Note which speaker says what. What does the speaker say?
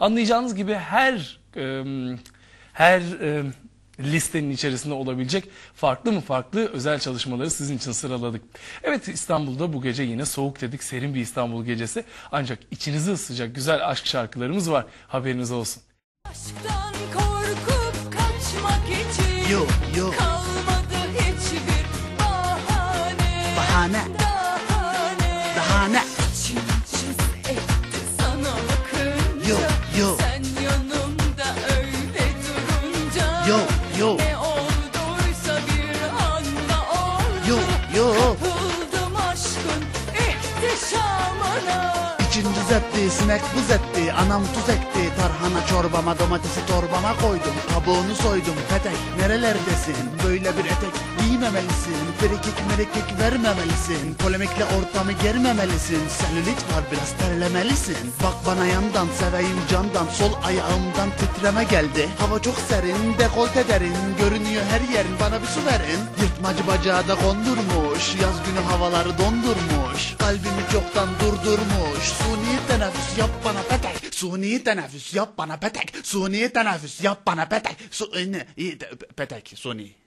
Speaker 1: Anlayacağınız gibi her e, her e, listenin içerisinde olabilecek farklı mı farklı özel çalışmaları sizin için sıraladık. Evet İstanbul'da bu gece yine soğuk dedik serin bir İstanbul gecesi ancak içinizi ısıtacak güzel aşk şarkılarımız var haberiniz olsun.
Speaker 2: Aşktan korkup kaçmak için
Speaker 3: Yo, yo.
Speaker 2: kalmadı hiçbir bahane.
Speaker 3: Bahane.
Speaker 2: Bahane.
Speaker 3: Daha Yo, yo.
Speaker 2: Ne olduysa bir anda oldu.
Speaker 3: Yo, yo.
Speaker 2: Kapıldım aşkın ihtişamına.
Speaker 3: İçin cız etti, sinek buz etti Anam tuz ekti, tarhana çorbama Domatesi torbama koydum, kabuğunu soydum Petek nerelerdesin, böyle bir etek giymemelisin Frikik merikik vermemelisin. Polemikle ortamı germemelisin. Selülit var biraz terlemelisin. Bak bana yandan, seveyim candan. Sol ayağımdan titreme geldi. Hava çok serin, dekolte derin. Görünüyor her yerin, bana bir su verin. Yırtmacı bacağı da kondurmuş. Yaz günü havaları dondurmuş. Kalbimi çoktan durdurmuş. Suni teneffüs yap bana petek. Suni teneffüs yap bana petek. Suni teneffüs yap bana petek. Su ne, iyi, te- petek suni